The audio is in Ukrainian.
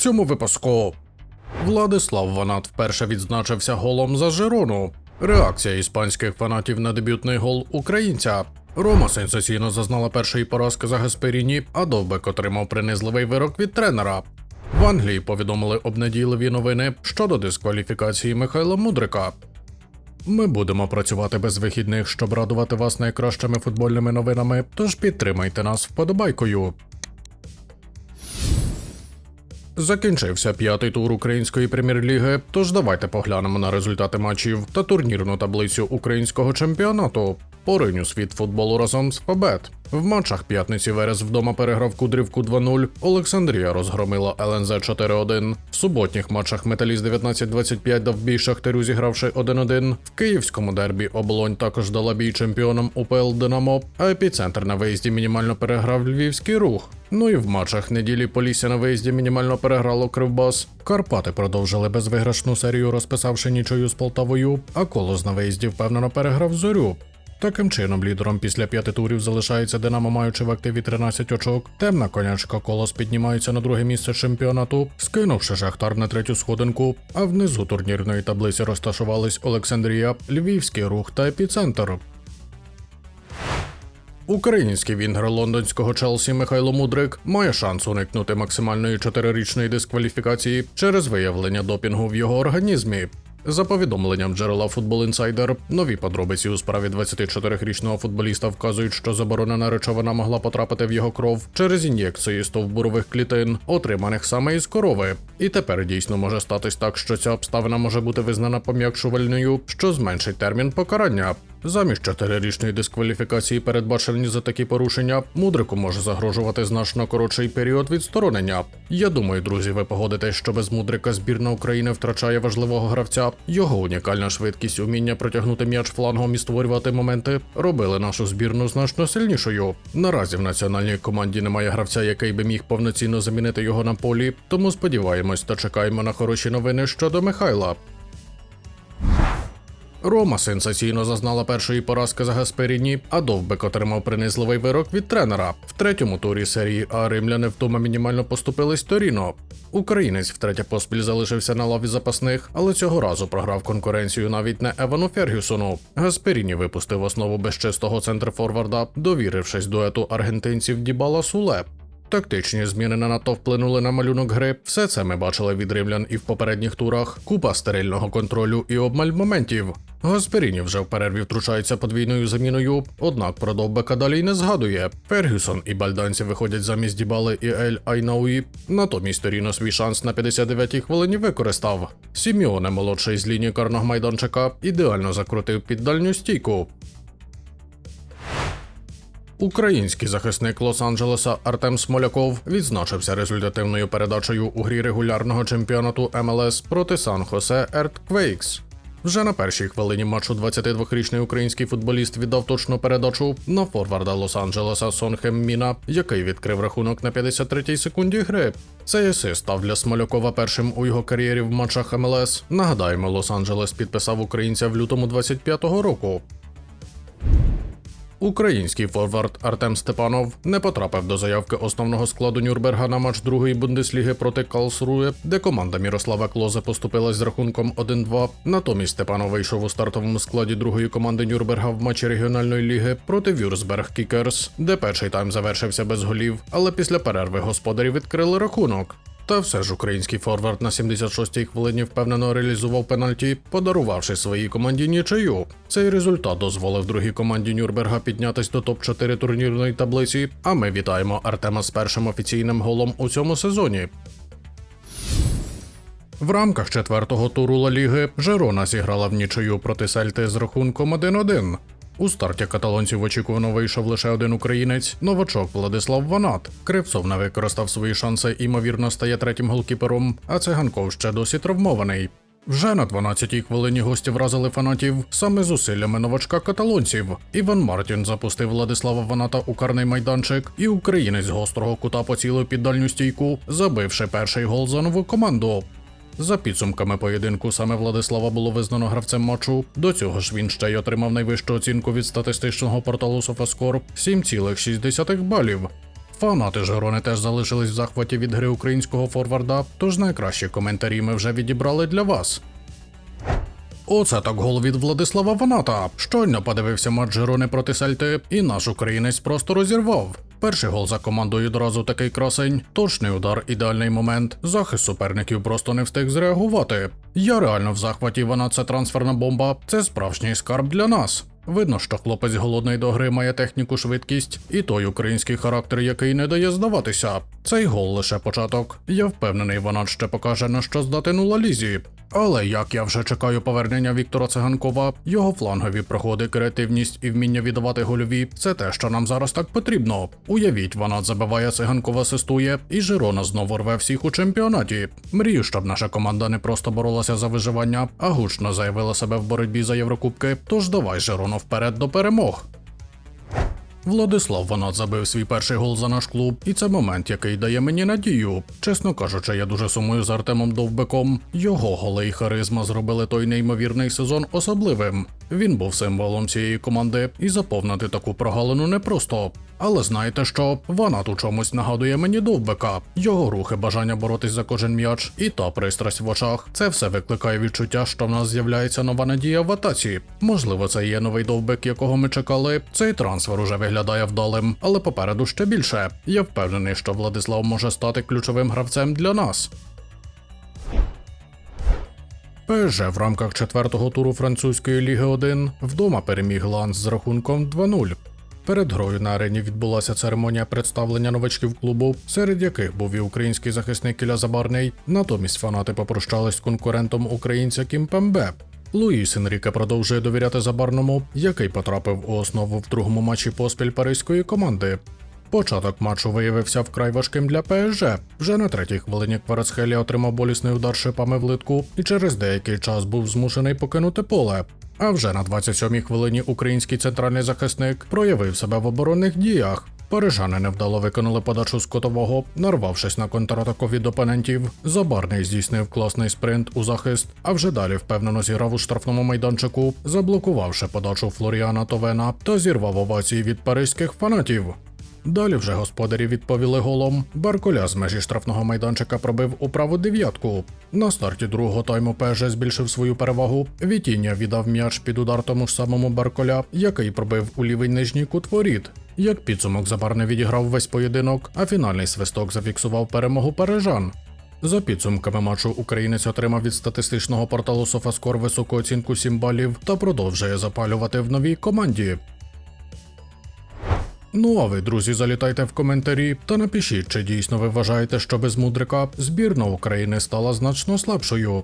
цьому випуску. Владислав Ванат вперше відзначився голом за Жирону. Реакція іспанських фанатів на дебютний гол українця. Рома сенсаційно зазнала першої поразки за Гасперіні, а Довбек отримав принизливий вирок від тренера. В Англії повідомили обнадійливі новини щодо дискваліфікації Михайла Мудрика. Ми будемо працювати без вихідних, щоб радувати вас найкращими футбольними новинами, тож підтримайте нас вподобайкою. Закінчився п'ятий тур української прем'єр-ліги. Тож давайте поглянемо на результати матчів та турнірну таблицю українського чемпіонату. Поринь у світ футболу разом з Фабет. В матчах п'ятниці Верес вдома переграв Кудрівку 2-0, Олександрія розгромила ЛНЗ 4-1. В суботніх матчах Металіст 19-25 дав бій Шахтарю, зігравши 1-1. В київському дербі Оболонь також дала бій чемпіонам УПЛ Динамо, а епіцентр на виїзді мінімально переграв Львівський рух. Ну і в матчах неділі Полісся на виїзді мінімально переграло Кривбас. Карпати продовжили безвиграшну серію, розписавши нічою з Полтавою, а Колос на виїзді впевнено переграв зорю. Таким чином, лідером після п'яти турів залишається Динамо, маючи в активі 13 очок. Темна конячка Колос піднімається на друге місце чемпіонату, скинувши Шахтар на третю сходинку. А внизу турнірної таблиці розташувались Олександрія, Львівський рух та епіцентр. Український вінгер лондонського Челсі Михайло Мудрик має шанс уникнути максимальної чотирирічної дискваліфікації через виявлення допінгу в його організмі. За повідомленням джерела Football Insider, нові подробиці у справі 24-річного футболіста вказують, що заборонена речовина могла потрапити в його кров через ін'єкції стовбурових клітин, отриманих саме із корови. І тепер дійсно може статись так, що ця обставина може бути визнана пом'якшувальною, що зменшить термін покарання. Замість чотирирічної дискваліфікації, передбачені за такі порушення, мудрику може загрожувати значно коротший період відсторонення. Я думаю, друзі, ви погодитесь, що без мудрика збірна України втрачає важливого гравця. Його унікальна швидкість, уміння протягнути м'яч флангом і створювати моменти робили нашу збірну значно сильнішою. Наразі в національній команді немає гравця, який би міг повноцінно замінити його на полі. Тому сподіваємось та чекаємо на хороші новини щодо Михайла. Рома сенсаційно зазнала першої поразки за Гасперіні, а Довбек отримав принизливий вирок від тренера. В третьому турі серії А римляни вдома мінімально поступились Торіно. Українець втретє поспіль залишився на лаві запасних, але цього разу програв конкуренцію навіть не Евану Фергюсону. Гасперіні випустив основу безчистого центрфорварда, довірившись дуету аргентинців Дібала Суле. Тактичні зміни не надто вплинули на малюнок гри. Все це ми бачили від римлян і в попередніх турах. Купа стерильного контролю і обмаль моментів. Гасперіні вже в перерві втручається подвійною заміною, однак про Довбека далі й не згадує. Фергюсон і бальданці виходять замість Дібали і Ель Айнауї. Натомість Торіно свій шанс на 59-й хвилині використав. Сіміоне, молодший з лінії карного майданчика, ідеально закрутив під дальню стійку. Український захисник Лос-Анджелеса Артем Смоляков відзначився результативною передачею у грі регулярного чемпіонату МЛС проти Сан-Хосе Ертквейкс. Вже на першій хвилині матчу 22-річний український футболіст віддав точну передачу на форварда Лос-Анджелеса Сонхем Міна, який відкрив рахунок на 53-й секунді гри. Цей асист став для Смолякова першим у його кар'єрі в матчах МЛС. Нагадаємо, Лос-Анджелес підписав українця в лютому 25-го року. Український форвард Артем Степанов не потрапив до заявки основного складу Нюрнберга на матч другої бундесліги проти Калсрує, де команда Мірослава Клозе поступилась з рахунком 1-2. Натомість Степанов вийшов у стартовому складі другої команди Нюрнберга в матчі регіональної ліги проти Вюрсберг Кікерс, де перший тайм завершився без голів, але після перерви господарі відкрили рахунок. Та все ж український форвард на 76-й хвилині впевнено реалізував пенальті, подарувавши своїй команді нічию. Цей результат дозволив другій команді Нюрнберга піднятись до топ-4 турнірної таблиці. А ми вітаємо Артема з першим офіційним голом у цьому сезоні. В рамках четвертого туру Ла Ліги Жерона зіграла в нічию проти Сельти з рахунком 1-1. У старті каталонців очікувано вийшов лише один українець новачок Владислав Ванат. Кривцов не використав свої шанси, імовірно, стає третім голкіпером, а циганков ще досі травмований. Вже на 12-й хвилині гості вразили фанатів саме зусиллями новачка каталонців. Іван Мартін запустив Владислава Ваната у карний майданчик, і українець з гострого кута поцілив під дальню стійку, забивши перший гол за нову команду. За підсумками поєдинку саме Владислава було визнано гравцем матчу. До цього ж він ще й отримав найвищу оцінку від статистичного порталу SofaScore – 7,6 балів. Фанати Жирони теж залишились в захваті від гри українського форварда, тож найкращі коментарі ми вже відібрали для вас. Оце так гол від Владислава Ваната. Щойно подивився матч Жирони проти Сельти, і наш українець просто розірвав. Перший гол за командою одразу такий красень, точний удар, ідеальний момент. Захист суперників просто не встиг зреагувати. Я реально в захваті вона це трансферна бомба. Це справжній скарб для нас. Видно, що хлопець голодний до гри має техніку, швидкість і той український характер, який не дає здаватися. Цей гол лише початок. Я впевнений, вона ще покаже на що здатен у лалізі. Але як я вже чекаю повернення Віктора Циганкова, його флангові проходи, креативність і вміння віддавати гольові це те, що нам зараз так потрібно. Уявіть, вона забиває циганкова асистує, і Жирона знову рве всіх у чемпіонаті. Мрію, щоб наша команда не просто боролася за виживання, а гучно заявила себе в боротьбі за Єврокубки. Тож давай Жироно вперед до перемог. Владислав Ванат забив свій перший гол за наш клуб, і це момент, який дає мені надію. Чесно кажучи, я дуже сумую з Артемом Довбеком. Його голи і харизма зробили той неймовірний сезон особливим. Він був символом цієї команди, і заповнити таку прогалину непросто. Але знаєте що? Ванат у чомусь нагадує мені Довбека. Його рухи, бажання боротись за кожен м'яч, і та пристрасть в очах. Це все викликає відчуття, що в нас з'являється нова надія в атаці. Можливо, це є новий довбек, якого ми чекали. Цей трансфер уже виглядає вдалим, але попереду ще більше. Я впевнений, що Владислав може стати ключовим гравцем для нас. ПСЖ в рамках четвертого туру французької ліги 1 вдома переміг Ланс з рахунком 2-0. Перед грою на арені відбулася церемонія представлення новачків клубу, серед яких був і український захисник Ілля Забарний. Натомість фанати попрощались з конкурентом українця Кім Пембе. Луїс Енріке продовжує довіряти Забарному, який потрапив у основу в другому матчі поспіль паризької команди. Початок матчу виявився вкрай важким для ПСЖ. Вже на третій хвилині Кварацхелі отримав болісний удар шипами в литку і через деякий час був змушений покинути поле. А вже на 27-й хвилині український центральний захисник проявив себе в оборонних діях. Парижани невдало виконали подачу з котового, нарвавшись на контратаку від опонентів. Забарний здійснив класний спринт у захист, а вже далі впевнено зіграв у штрафному майданчику, заблокувавши подачу Флоріана Товена та зірвав овації від паризьких фанатів. Далі вже господарі відповіли голом. Барколя з межі штрафного майданчика пробив у праву дев'ятку. На старті другого тайму ПСЖ збільшив свою перевагу. Вітіння віддав м'яч під удар тому ж самому Барколя, який пробив у лівий нижній кут воріт. Як підсумок Забар не відіграв весь поєдинок, а фінальний свисток зафіксував перемогу парижан. За підсумками матчу українець отримав від статистичного порталу Софаскор високу оцінку 7 балів та продовжує запалювати в новій команді. Ну а ви, друзі, залітайте в коментарі та напишіть, чи дійсно ви вважаєте, що без мудрика збірна України стала значно слабшою.